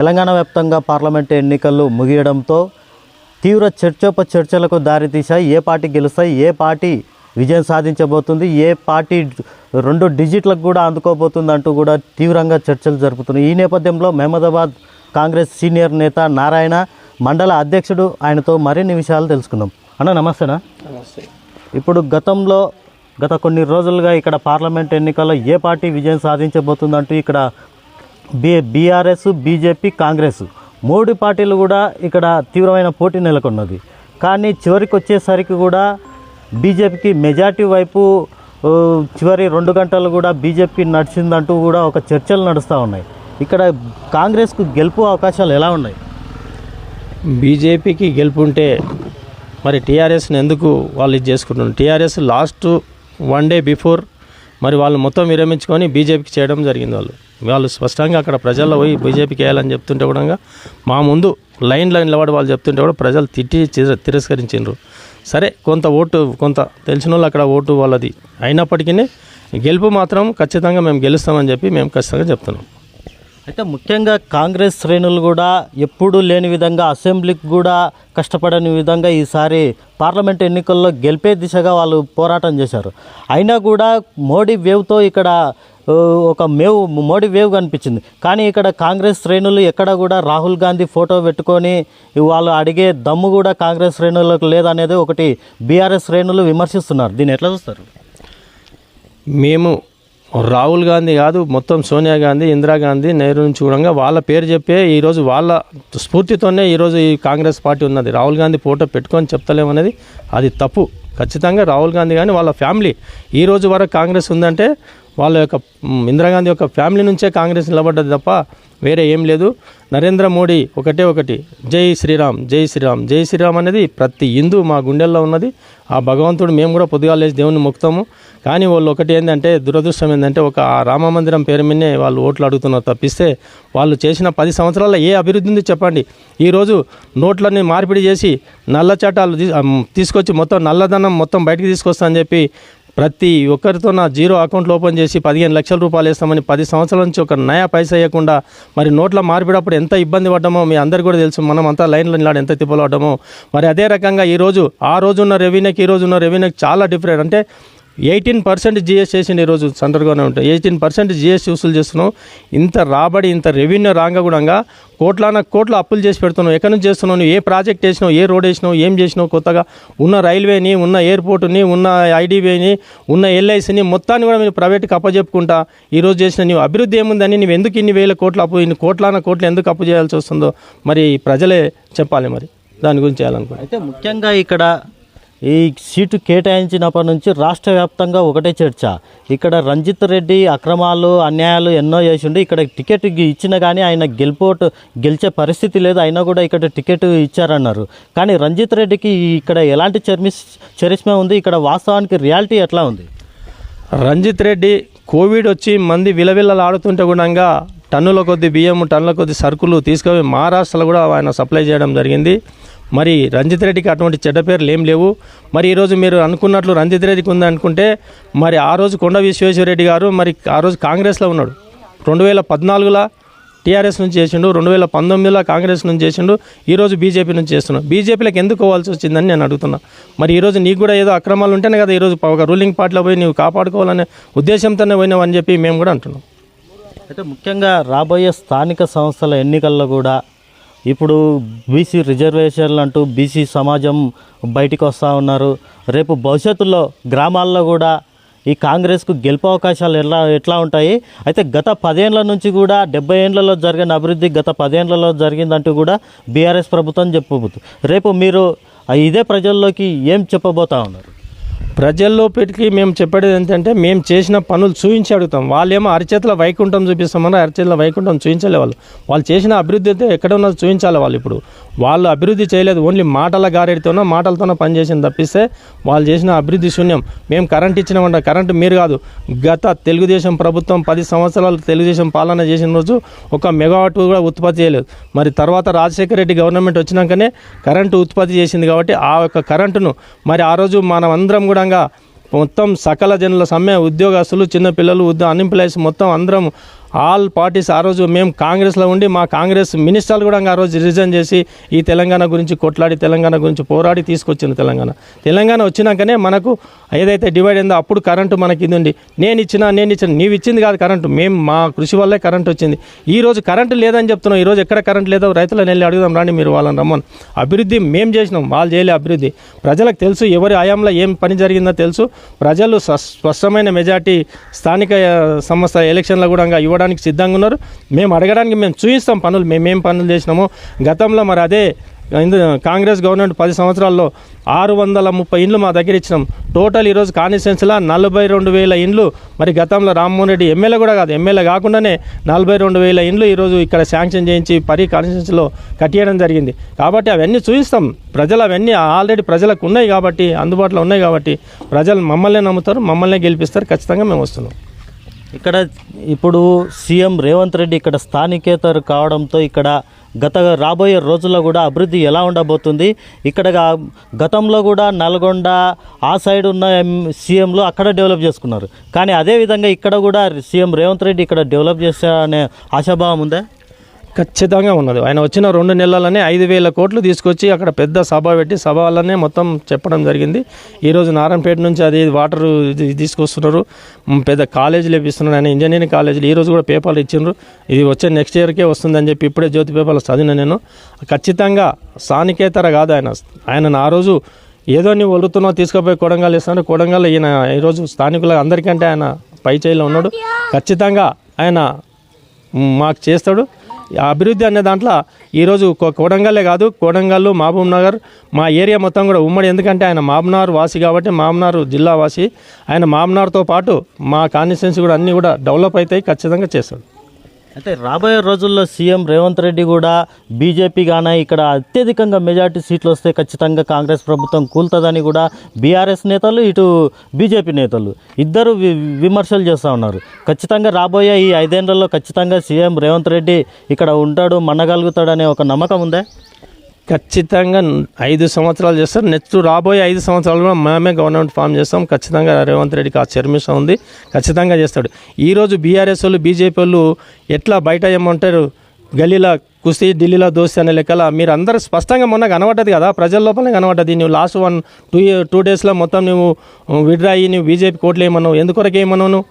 తెలంగాణ వ్యాప్తంగా పార్లమెంట్ ఎన్నికలు ముగియడంతో తీవ్ర చర్చోప చర్చలకు దారితీశాయి. ఏ పార్టీ గెలుస్తాయి? ఏ పార్టీ విజయం సాధించబోతుంది? ఏ పార్టీ రెండు డిజిట్లకు కూడా అందుకోబోతుంది అంటూ కూడా తీవ్రంగా చర్చలు జరుపుతున్నాయి. ఈ నేపథ్యంలో మహమ్మదాబాద్ కాంగ్రెస్ సీనియర్ నేత నారాయణ మండల అధ్యక్షుడు ఆయనతో మరిన్ని విషయాలు తెలుసుకుందాం. అన్న నమస్తేనా నమస్తే. ఇప్పుడు గతంలో గత కొన్ని రోజులుగా ఇక్కడ పార్లమెంట్ ఎన్నికల్లో ఏ పార్టీ విజయం సాధించబోతుందంటూ ఇక్కడ బి బీఆర్ఎస్ బీజేపీ కాంగ్రెస్. మూడు పార్టీలు కూడా ఇక్కడ తీవ్రమైన పోటీ నెలకొన్నది. కానీ చివరికి వచ్చేసరికి కూడా బీజేపీకి మెజార్టీ వైపు చివరి రెండు గంటలు కూడా బీజేపీ నడిచిందంటూ కూడా ఒక చర్చలు నడుస్తూ ఉన్నాయి. ఇక్కడ కాంగ్రెస్కు గెలుపు అవకాశాలు ఎలా ఉన్నాయి? బీజేపీకి గెలుపు ఉంటే మరి టీఆర్ఎస్ని ఎందుకు వాళ్ళు ఇది చేసుకుంటున్నారు? TRS last one day before మరి వాళ్ళు మొత్తం విరమించుకొని బీజేపీకి చేయడం జరిగింది వాళ్ళు. వాళ్ళు స్పష్టంగా అక్కడ ప్రజల్లో పోయి బీజేపీకి వేయాలని చెప్తుంటే కూడా మా ముందు లైన్ లైన్ నిలబడి వాళ్ళు చెప్తుంటే కూడా ప్రజలు తిట్టి తిరస్కరించారు తిరస్కరించిండ్రు. సరే కొంత ఓటు కొంత తెలిసిన వాళ్ళు అక్కడ ఓటు వాళ్ళది అయినప్పటికీ గెలుపు మాత్రం ఖచ్చితంగా మేము గెలుస్తామని చెప్పి మేము ఖచ్చితంగా చెప్తున్నాం. అయితే ముఖ్యంగా కాంగ్రెస్ శ్రేణులు కూడా ఎప్పుడూ లేని విధంగా అసెంబ్లీకి కూడా కష్టపడని విధంగా ఈసారి పార్లమెంట్ ఎన్నికల్లో గెలిపే దిశగా వాళ్ళు పోరాటం చేశారు. అయినా కూడా మోడీ వేవ్తో ఇక్కడ ఒక మేవ్ మోడీ వేవ్ కనిపించింది. కానీ ఇక్కడ కాంగ్రెస్ శ్రేణులు ఎక్కడ కూడా రాహుల్ గాంధీ ఫోటో పెట్టుకొని వాళ్ళు అడిగే దమ్ము కూడా కాంగ్రెస్ శ్రేణులకు లేదనేది ఒకటి బీఆర్ఎస్ శ్రేణులు విమర్శిస్తున్నారు. దీన్ని ఎట్లా చూస్తారు? మేము రాహుల్ గాంధీ కాదు మొత్తం సోనియా గాంధీ ఇందిరాగాంధీ నెహ్రూ నుంచి కూడా వాళ్ళ పేరు చెప్పే ఈరోజు వాళ్ళ స్ఫూర్తితోనే ఈరోజు ఈ కాంగ్రెస్ పార్టీ ఉన్నది. రాహుల్ గాంధీ ఫోటో పెట్టుకొని చెప్తలేమనేది అది తప్పు. ఖచ్చితంగా రాహుల్ గాంధీ కానీ వాళ్ళ ఫ్యామిలీ ఈ రోజు వరకు కాంగ్రెస్ ఉందంటే వాళ్ళ యొక్క ఇందిరాగాంధీ యొక్క ఫ్యామిలీ నుంచే కాంగ్రెస్ నిలబడ్డది తప్ప వేరే ఏం లేదు. నరేంద్ర మోడీ ఒకటే ఒకటి జై శ్రీరామ్ జై శ్రీరామ్. జై శ్రీరామ్ అనేది ప్రతి హిందూ మా గుండెల్లో ఉన్నది. ఆ భగవంతుడు మేము కూడా పొద్దుగా లేచి దేవుని మొక్కుతాము. కానీ వాళ్ళు ఒకటి ఏంటంటే దురదృష్టం ఏంటంటే ఒక రామ మందిరం పేరు మీదనే వాళ్ళు ఓట్లు అడుగుతున్నారు తప్పిస్తే వాళ్ళు చేసిన పది సంవత్సరాల్లో ఏ అభివృద్ధి ఉంది చెప్పండి. ఈరోజు నోట్లన్నీ మార్పిడి చేసి నల్ల చట్టాలు తీసుకొచ్చి మొత్తం నల్లధనం మొత్తం బయటకు తీసుకొస్తా అని చెప్పి ప్రతి ఒక్కరితో నా జీరో అకౌంట్లు ఓపెన్ చేసి పదిహేను లక్షల రూపాయలు వేస్తామని పది సంవత్సరాల నుంచి ఒక నయా పైసా వేయకుండా మరి నోట్ల మార్పిడప్పుడు ఎంత ఇబ్బంది పడ్డామో మీ అందరు కూడా తెలుసు. మనం అంతా లైన్లో నిలాడు ఎంత తిప్పలు పడ్డామో మరి అదే రకంగా ఈరోజు ఆ రోజు ఉన్న రెవెన్యూకి ఈ రోజు ఉన్న రెవెన్యూకి చాలా డిఫరెంట్ అంటే ఎయిటీన్ పర్సెంట్ జిఎస్ చేసింది ఈరోజు సెంట్రల్ ఉంటాయి. ఎయిటీన్ పర్సెంట్ జిఎస్ వసూలు చేస్తున్నాం ఇంత రాబడి ఇంత రెవెన్యూ రాగా కూడా కోట్లాన కోట్లు అప్పులు చేసి పెడుతున్నావు. ఎక్కడి నుంచి చేస్తున్నావు నువ్వు? ఏ ప్రాజెక్ట్ వేసినావు? ఏ రోడ్ వేసినావు? ఏం చేసినావు? కొత్తగా ఉన్న రైల్వేని ఉన్న ఎయిర్పోర్టుని ఉన్న ఐడిబిని ఉన్న ఎల్ఐసిని మొత్తాన్ని కూడా మీరు ప్రైవేట్కి అప్పచెప్పుకుంటా ఈరోజు చేసిన నీవు అభివృద్ధి ఏముందని నువ్వు ఎందుకు ఇన్ని వేల కోట్లు అప్పు ఇన్ని కోట్లాన కోట్లు ఎందుకు అప్పు చేయాల్సి వస్తుందో మరి ప్రజలే చెప్పాలి మరి. దాని గురించి చేయాలనుకుంటున్నాను అయితే ముఖ్యంగా ఇక్కడ ఈ సీటు కేటాయించినప్పటి నుంచి రాష్ట్ర వ్యాప్తంగా ఒకటే చర్చ. ఇక్కడ రంజిత్ రెడ్డి అక్రమాలు అన్యాయాలు ఎన్నో చేసిండు. ఇక్కడ టికెట్ ఇచ్చిన కానీ ఆయన గెలిపోటు గెలిచే పరిస్థితి లేదు. అయినా కూడా ఇక్కడ టికెట్ ఇచ్చారన్నారు. కానీ రంజిత్ రెడ్డికి ఇక్కడ ఎలాంటి చర్మిస్ చరిష్మా ఉంది? ఇక్కడ వాస్తవానికి రియాలిటీ ఎట్లా ఉంది? రంజిత్ రెడ్డి కోవిడ్ వచ్చి మంది విలవిల్లలు ఆడుతుంటే గుణంగా టన్నుల కొద్ది బియ్యం టన్నుల కొద్ది సరుకులు తీసుకుపోయి మహారాష్ట్రలో కూడా ఆయన సప్లై చేయడం జరిగింది. మరి రంజిత్ రెడ్డికి అటువంటి చెడ్డ పేర్లు ఏం లేవు. మరి ఈరోజు మీరు అనుకున్నట్లు రంజిత్ రెడ్డికి ఉందనుకుంటే మరి ఆ రోజు కొండ విశ్వేశ్వరరెడ్డి గారు మరి ఆ రోజు కాంగ్రెస్లో ఉన్నాడు. రెండు వేల పద్నాలుగులో టీఆర్ఎస్ నుంచి చేసిండు రెండు వేల పంతొమ్మిదిలో కాంగ్రెస్ నుంచి చేసిండు ఈరోజు బీజేపీ నుంచి చేస్తున్నాడు. బీజేపీలోకి ఎందుకు పోవాల్సి వచ్చిందని నేను అడుగుతున్నా. మరి ఈరోజు నీకు కూడా ఏదో అక్రమాలు ఉంటేనే కదా ఈరోజు ఒక రూలింగ్ పార్టీలో పోయి నీవు కాపాడుకోవాలనే ఉద్దేశంతోనే పోయినావు అని చెప్పి మేము కూడా అంటున్నాం. అయితే ముఖ్యంగా రాబోయే స్థానిక సంస్థల ఎన్నికల్లో కూడా ఇప్పుడు బీసీ రిజర్వేషన్లు అంటూ బీసీ సమాజం బయటికి వస్తూ ఉన్నారు. రేపు భవిష్యత్తులో గ్రామాల్లో కూడా ఈ కాంగ్రెస్కు గెలుపు అవకాశాలు ఎలా ఎట్లా ఉంటాయి? అయితే గత పదేళ్ళ నుంచి కూడా డెబ్బై ఏళ్ళలో జరిగిన అభివృద్ధి గత పదేళ్ళలో జరిగిందంటూ కూడా బీఆర్ఎస్ ప్రభుత్వం చెప్పబోతుంది రేపు మీరు ఇదే ప్రజల్లోకి ఏం చెప్పబోతా ఉన్నారు? ప్రజల్లో పెట్టి మేము చెప్పేది ఏంటంటే మేము చేసిన పనులు చూపించి అడుగుతాం. వాళ్ళేమో అరిచేతుల వైకుంఠం చూపిస్తామని అరిచేతుల వైకుంఠం చూపించలే వాళ్ళు. వాళ్ళు చేసిన అభివృద్ధి అయితే ఎక్కడ ఉన్నది చూపించాలి వాళ్ళు ఇప్పుడు. వాళ్ళు అభివృద్ధి చేయలేదు ఓన్లీ మాటల గారెడితోనో మాటలతోనో పనిచేసింది తప్పిస్తే వాళ్ళు చేసిన అభివృద్ధి శూన్యం. మేము కరెంట్ ఇచ్చినామంట కరెంటు మీరు కాదు. గత తెలుగుదేశం ప్రభుత్వం పది సంవత్సరాలు తెలుగుదేశం పాలన చేసిన రోజు ఒక మెగావాట్ కూడా ఉత్పత్తి చేయలేదు. మరి తర్వాత రాజశేఖర రెడ్డి గవర్నమెంట్ వచ్చినాకనే కరెంటు ఉత్పత్తి చేసింది కాబట్టి ఆ యొక్క కరెంటును మరి ఆ రోజు మనం అందరం కూడా మొత్తం సకల జనుల సమ్మె ఉద్యోగస్తులు చిన్నపిల్లలు ఉద్యోగ అన్ఎంప్లాయీస్ మొత్తం అందరం ఆల్ పార్టీస్ ఆ రోజు మేము కాంగ్రెస్లో ఉండి మా కాంగ్రెస్ మినిస్టర్లు కూడా ఆ రోజు రిజైన్ చేసి ఈ తెలంగాణ గురించి కొట్లాడి తెలంగాణ గురించి పోరాడి తీసుకొచ్చింది తెలంగాణ. తెలంగాణ వచ్చినాకనే మనకు ఏదైతే డివైడ్ అయిందో అప్పుడు కరెంటు మనకి ఇది ఉండి నేను ఇచ్చిన నేను ఇచ్చిన నీవు ఇచ్చింది కాదు కరెంటు మేము మా కృషి వల్లే కరెంటు వచ్చింది. ఈ రోజు కరెంటు లేదని చెప్తున్నాం. ఈ రోజు ఎక్కడ కరెంట్ లేదో రైతులను వెళ్ళి అడుగుదాం రాండి మీరు వాళ్ళని రమ్మని. అభివృద్ధి మేము చేసినాం. వాళ్ళు చేయలే అభివృద్ధి. ప్రజలకు తెలుసు ఎవరి ఆయాంలో ఏం పని జరిగిందో తెలుసు. ప్రజలు స్పష్టమైన మెజార్టీ స్థానిక సంస్థ ఎలక్షన్లో కూడా ఇవ్వడం ఇవ్వడానికి సిద్ధంగా ఉన్నారు. మేము అడగడానికి మేము చూపిస్తాం పనులు. మేమేం పనులు చేసినామో. గతంలో మరి అదే కాంగ్రెస్ గవర్నమెంట్ పది సంవత్సరాల్లో ఆరు వందల ముప్పై ఇండ్లు మా దగ్గర ఇచ్చినాం. టోటల్ ఈరోజు కాన్స్టిట్యున్సీలో నలభై రెండు వేల ఇండ్లు. మరి గతంలో రామ్మోహన్ రెడ్డి ఎమ్మెల్యే కూడా కాదు ఎమ్మెల్యే కాకుండానే నలభై రెండు వేల ఇండ్లు ఈరోజు ఇక్కడ శాంక్షన్ చేయించి పరి కాన్స్టిట్యున్సీలో కట్టేయడం జరిగింది. కాబట్టి అవన్నీ చూపిస్తాం ప్రజలు అవన్నీ ఆల్రెడీ ప్రజలకు ఉన్నాయి కాబట్టి అందుబాటులో ఉన్నాయి కాబట్టి ప్రజలు మమ్మల్నే నమ్ముతారు మమ్మల్నే గెలిపిస్తారు. ఖచ్చితంగా మేము వస్తున్నాం. ఇక్కడ ఇప్పుడు సీఎం రేవంత్ రెడ్డి ఇక్కడ స్థానికేతరు కావడంతో ఇక్కడ గత రాబోయే రోజుల్లో కూడా అభివృద్ధి ఎలా ఉండబోతుంది? ఇక్కడ గతంలో కూడా నల్గొండ ఆ సైడ్ ఉన్న ఎం- సీఎంలు అక్కడ డెవలప్ చేసుకున్నారు. కానీ అదే విధంగా ఇక్కడ కూడా సీఎం రేవంత్ రెడ్డి ఇక్కడ డెవలప్ చేస్తారనే ఆశాభావం ఉందా? ఖచ్చితంగా ఉన్నది. ఆయన వచ్చిన రెండు నెలలనే ఐదు వేల కోట్లు తీసుకొచ్చి అక్కడ పెద్ద సభ పెట్టి సభ వల్లనే మొత్తం చెప్పడం జరిగింది. ఈరోజు నారాయణపేట నుంచి అది వాటర్ ఇది తీసుకొస్తున్నారు. పెద్ద కాలేజీలు ఇప్పిస్తున్నారు ఆయన ఇంజనీరింగ్ కాలేజీలు ఈరోజు కూడా పేపర్లు ఇచ్చిండ్రు. ఇది వచ్చే నెక్స్ట్ ఇయర్కే వస్తుందని చెప్పి ఇప్పుడే జ్యోతి పేపర్లు చదివిన నేను. ఖచ్చితంగా స్థానికేతర కాదు ఆయన. ఆయన ఆ రోజు ఏదో నీవు వలుతున్నావు తీసుకుపోయి కొడంగల్ ఇస్తాను కొడంగల్ ఈయన ఈరోజు స్థానికుల అందరికంటే ఆయన పై చేయిలో ఉన్నాడు. ఖచ్చితంగా ఆయన మాకు చేస్తాడు. అభివృద్ధి అనే దాంట్లో ఈరోజు కోడంగల్లే కాదు కోడంగల్లు మహబూబ్ నగర్ మా ఏరియా మొత్తం కూడా ఉమ్మడి. ఎందుకంటే ఆయన మామ్నార్ వాసి కాబట్టి మామ్నార్ జిల్లా వాసి. ఆయన మామ్నార్తో పాటు మా కాన్స్టిట్యున్సీ కూడా అన్నీ కూడా డెవలప్ అవుతాయి ఖచ్చితంగా చేస్తాడు. అయితే రాబోయే రోజుల్లో సీఎం రేవంత్ రెడ్డి కూడా బీజేపీ గాన ఇక్కడ అత్యధికంగా మెజార్టీ సీట్లు వస్తే ఖచ్చితంగా కాంగ్రెస్ ప్రభుత్వం కూలుతుందని కూడా బీఆర్ఎస్ నేతలు ఇటు బీజేపీ నేతలు ఇద్దరు వి- విమర్శలు చేస్తూ ఉన్నారు. ఖచ్చితంగా రాబోయే ఈ ఐదేళ్ళలో ఖచ్చితంగా సీఎం రేవంత్ రెడ్డి ఇక్కడ ఉంటాడు మనగలుగుతాడనే ఒక నమ్మకం ఉందా? ఖచ్చితంగా ఐదు సంవత్సరాలు చేస్తారు. నెక్స్ట్ రాబోయే ఐదు సంవత్సరాలు మేమే గవర్నమెంట్ ఫామ్ చేస్తాం. ఖచ్చితంగా రేవంత్ రెడ్డికి ఆ చర్మిషం ఉంది. ఖచ్చితంగా చేస్తాడు. ఈరోజు బీఆర్ఎస్ వాళ్ళు బీజేపీ వాళ్ళు ఎట్లా బయట ఏమంటారు? గల్లీలో కుస్తీ ఢిల్లీలో దోస్తి అనే లెక్కల మీరు అందరూ స్పష్టంగా మొన్న కనబడ్డది కదా? ప్రజల లోపలనే కనబడ్డది. నువ్వు లాస్ట్ వన్ టూ టూ డేస్లో మొత్తం నువ్వు విడ్రా అయ్యి నువ్వు బీజేపీ కోట్లు ఏమన్నావు? ఎందుకొరకు ఏమన్నావు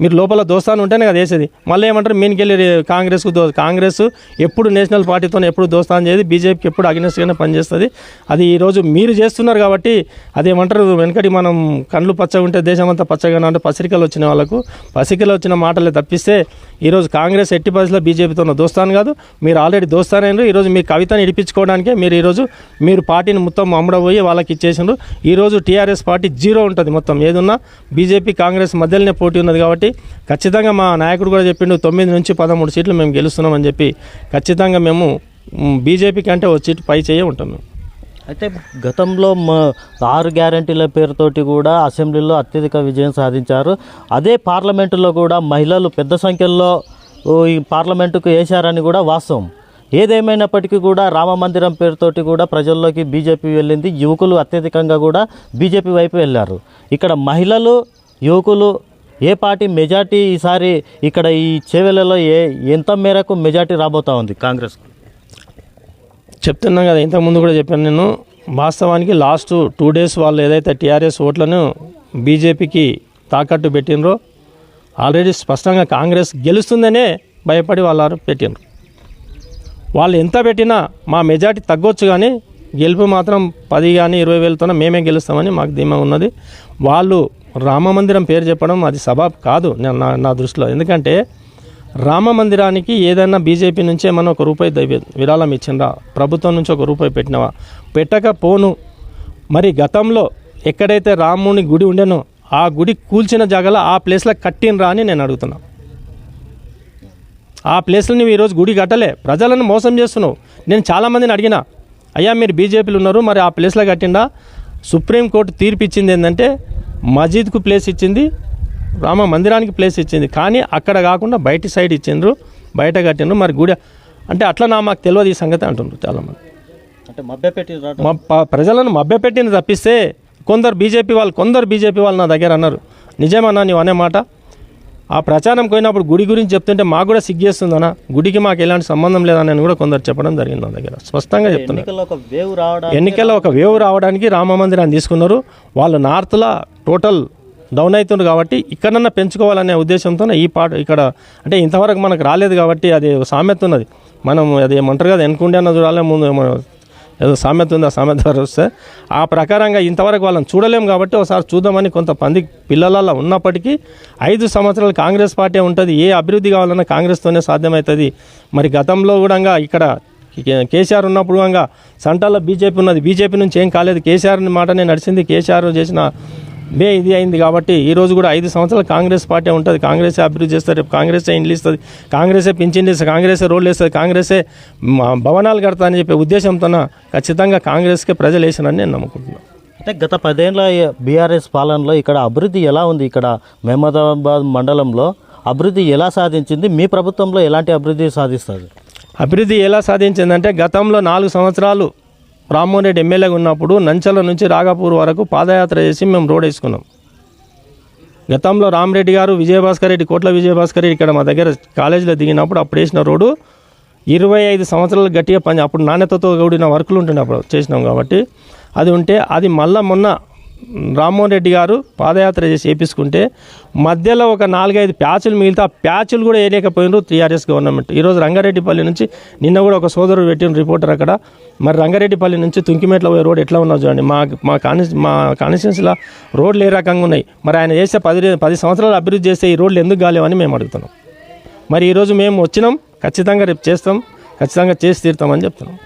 మీరు లోపల దోస్తాను ఉంటేనే కదా వేసేది మళ్ళీ ఏమంటారు మీనికెళ్ళి కాంగ్రెస్కు దో కాంగ్రెస్ ఎప్పుడు నేషనల్ పార్టీతో ఎప్పుడు దోస్తాను చేయదు బీజేపీకి ఎప్పుడు అగ్నెస్ట్గానే పనిచేస్తుంది. అది ఈరోజు మీరు చేస్తున్నారు కాబట్టి అదేమంటారు వెనకటి మనం కళ్ళు పచ్చగా ఉంటే దేశం అంతా పచ్చగా అంటే పసిరికలు వచ్చిన వాళ్ళకు పసిరికలు వచ్చిన మాటలే తప్పిస్తే ఈరోజు కాంగ్రెస్ ఎట్టి పరిస్థితిలో బీజేపీతో దోస్తాను కాదు. మీరు ఆల్రెడీ దోస్తానైనారు ఈరోజు మీ కవితను ఇడిపించుకోవడానికే మీరు ఈరోజు మీరు పార్టీని మొత్తం అమ్మడబోయి వాళ్ళకి ఇచ్చేసిండ్రు. ఈరోజు టీఆర్ఎస్ పార్టీ జీరో ఉంటుంది మొత్తం. ఏదున్నా బీజేపీ కాంగ్రెస్ మధ్యలోనే పోటీ ఉన్నది కాబట్టి ఖచ్చితంగా మా నాయకుడు కూడా చెప్పిండు తొమ్మిది నుంచి పదమూడు సీట్లు మేము గెలుస్తున్నామని చెప్పి ఖచ్చితంగా మేము బీజేపీ కంటే ఒక సీటు పై చేయ ఉంటాం మేము. అయితే గతంలో ఆరు గ్యారంటీల పేరుతోటి కూడా అసెంబ్లీలో అత్యధిక విజయం సాధించారు. అదే పార్లమెంటులో కూడా మహిళలు పెద్ద సంఖ్యలో ఈ పార్లమెంటుకు వేశారని కూడా వాస్తవం. ఏదేమైనప్పటికీ కూడా రామ మందిరం పేరుతోటి కూడా ప్రజల్లోకి బీజేపీ వెళ్ళింది. యువకులు అత్యధికంగా కూడా బీజేపీ వైపు వెళ్ళారు. ఇక్కడ మహిళలు యువకులు ఏ పార్టీ మెజార్టీ ఈసారి ఇక్కడ ఈ చేవెలలో ఏ ఎంత మేరకు మెజార్టీ రాబోతా ఉంది కాంగ్రెస్? చెప్తున్నాం కదా ఇంతకుముందు కూడా చెప్పాను నేను. వాస్తవానికి లాస్ట్ టూ డేస్ వాళ్ళు ఏదైతే టీఆర్ఎస్ ఓట్లను బీజేపీకి తాకట్టు పెట్టినరో ఆల్రెడీ స్పష్టంగా కాంగ్రెస్ గెలుస్తుందనే భయపడి వాళ్ళు పెట్టినరు వాళ్ళు ఎంత పెట్టినా మా మెజార్టీ తగ్గొచ్చు కానీ గెలుపు మాత్రం పది కానీ ఇరవై వేలతోనే మేమే గెలుస్తామని మాకు ధీమా ఉన్నది. వాళ్ళు రామ మందిరం పేరు చెప్పడం అది సబాబ్ కాదు నా- నా దృష్టిలో. ఎందుకంటే రామ మందిరానికి ఏదైనా బీజేపీ నుంచే మనం ఒక రూపాయి విరాళం ఇచ్చిండ్రా. ప్రభుత్వం నుంచి ఒక రూపాయి పెట్టినవా? పెట్టకపోను. మరి గతంలో ఎక్కడైతే రాముని గుడి ఉండేనో ఆ గుడి కూల్చిన జాగాలో ఆ ప్లేస్లో కట్టినరా అని నేను అడుగుతున్నా. ఆ ప్లేస్లో నువ్వు ఈరోజు గుడి కట్టలే. ప్రజలను మోసం చేస్తున్నావు. నేను చాలామందిని అడిగిన అయ్యా మీరు బీజేపీలు ఉన్నారు మరి ఆ ప్లేస్లో కట్టిండా సుప్రీంకోర్టు తీర్పు ఇచ్చింది ఏంటంటే మస్జిద్కు ప్లేస్ ఇచ్చింది రామ మందిరానికి ప్లేస్ ఇచ్చింది. కానీ అక్కడ కాకుండా బయట సైడ్ ఇచ్చిండ్రు బయట కట్టిండ్రు. మరి గుడి అంటే అట్లా నా మాకు తెలియదు ఈ సంగతి అంటుండ్రు చాలామంది. అంటే మభ్యపెట్టి ప్రజలను మభ్యపెట్టిన తప్పిస్తే కొందరు బీజేపీ వాళ్ళు కొందరు బీజేపీ వాళ్ళు నా దగ్గర అన్నారు. నిజమన్నా నీవు అనే మాట? ఆ ప్రచారం పోయినప్పుడు గుడి గురించి చెప్తుంటే మాకు కూడా సిగ్గేస్తుందనా గుడికి మాకు ఎలాంటి సంబంధం లేదని కూడా కొందరు చెప్పడం జరిగింది నా దగ్గర. స్పష్టంగా చెప్తున్నారు ఎన్నికల్లో ఒక వేవ్ రావడానికి రామ మందిరాన్ని తీసుకున్నారు. వాళ్ళు నార్త్లో టోటల్ డౌన్ అవుతుండ్రు కాబట్టి ఇక్కడన్నా పెంచుకోవాలనే ఉద్దేశంతో ఈ పాట ఇక్కడ అంటే ఇంతవరకు మనకు రాలేదు కాబట్టి అది ఒక సామెత ఉన్నది. మనం అది ఏమంటారు కదా వెనుకుండే అన్న చూడాలి ముందు ఏదో సామెత ఉంది ఆ సామెత ద్వారా వస్తే ఆ ప్రకారంగా ఇంతవరకు వాళ్ళని చూడలేం కాబట్టి ఒకసారి చూద్దామని కొంతమంది పిల్లలలో ఉన్నప్పటికీ ఐదు సంవత్సరాలు కాంగ్రెస్ పార్టీ ఉంటుంది ఏ అభివృద్ధి కావాలన్నా కాంగ్రెస్తోనే సాధ్యమవుతుంది మరి గతంలో కూడా ఇక్కడ కేసీఆర్ ఉన్నప్పుడు కూడా సంటాల్లో బీజేపీ ఉన్నది బీజేపీ నుంచి ఏం కాలేదు. కేసీఆర్ మాటనే నడిచింది కేసీఆర్ చేసిన మే ఇది అయింది కాబట్టి ఈ రోజు కూడా ఐదు సంవత్సరాలు కాంగ్రెస్ పార్టీ ఉంటుంది. కాంగ్రెసే అభివృద్ధి చేస్తారు రేపు కాంగ్రెసే ఇండ్లు ఇస్తుంది కాంగ్రెసే పింఛన్ ఇస్తుంది కాంగ్రెసే రోడ్లు వేస్తుంది కాంగ్రెసే భవనాలు కడతా అని చెప్పే ఉద్దేశంతో ఖచ్చితంగా కాంగ్రెస్కే ప్రజలు వేసినని నేను నమ్ముకుంటున్నాను అంటే గత పదేళ్ళ బీఆర్ఎస్ పాలనలో ఇక్కడ అభివృద్ధి ఎలా ఉంది? ఇక్కడ మహమ్మదాబాద్ మండలంలో అభివృద్ధి ఎలా సాధించింది? మీ ప్రభుత్వంలో ఎలాంటి అభివృద్ధి సాధిస్తుంది? అభివృద్ధి ఎలా సాధించిందంటే గతంలో నాలుగు సంవత్సరాలు రామ్మోహన్ రెడ్డి ఎమ్మెల్యేగా ఉన్నప్పుడు నంచల నుంచి రాగాపూర్ వరకు పాదయాత్ర చేసి మేము రోడ్ వేసుకున్నాం. గతంలో రామరెడ్డి గారు విజయభాస్కర్ రెడ్డి కోట్ల విజయభాస్కర్ రెడ్డి ఇక్కడ మా దగ్గర కాలేజీలో దిగినప్పుడు అప్పుడు వేసిన రోడ్డు ఇరవై ఐదు సంవత్సరాలు గట్టిగా పని అప్పుడు నాణ్యతతో కూడిన వర్కులు ఉంటుండే అప్పుడు చేసినాం కాబట్టి. అది ఉంటే అది మళ్ళా మొన్న రామ్మోహన్ రెడ్డి గారు పాదయాత్ర చేసి చేపించుకుంటే మధ్యలో ఒక నాలుగైదు ప్యాచులు మిగిలితే ఆ ప్యాచులు కూడా వేయలేకపోయినారు టీఆర్ఎస్ గవర్నమెంట్. ఈరోజు రంగారెడ్డిపల్లి నుంచి నిన్న కూడా ఒక సోదరుడు పెట్టిన రిపోర్టర్ అక్కడ. మరి రంగారెడ్డిపల్లి నుంచి తుంకిమెట్ల పోయే రోడ్ ఎట్లా ఉన్నదో చూడండి. మా మా కాని మా కాన్స్టిట్యున్సీలో రోడ్లు ఏ రకంగా ఉన్నాయి? మరి ఆయన చేసే పది పది సంవత్సరాలు అభివృద్ధి చేస్తే ఈ రోడ్లు ఎందుకు కాలేవని మేము అడుగుతున్నాం. మరి ఈరోజు మేము వచ్చినాం ఖచ్చితంగా రేపు చేస్తాం ఖచ్చితంగా చేసి తీరుతామని చెప్తున్నాం.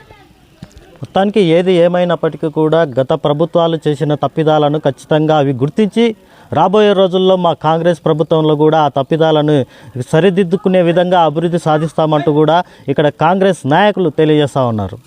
మొత్తానికి ఏది ఏమైనప్పటికీ కూడా గత ప్రభుత్వాలు చేసిన తప్పిదాలను ఖచ్చితంగా అవి గుర్తించి రాబోయే రోజుల్లో మా కాంగ్రెస్ ప్రభుత్వంలో కూడా ఆ తప్పిదాలను సరిదిద్దుకునే విధంగా అభివృద్ధి సాధిస్తామంటూ కూడా ఇక్కడ కాంగ్రెస్ నాయకులు తెలియజేస్తూ ఉన్నారు.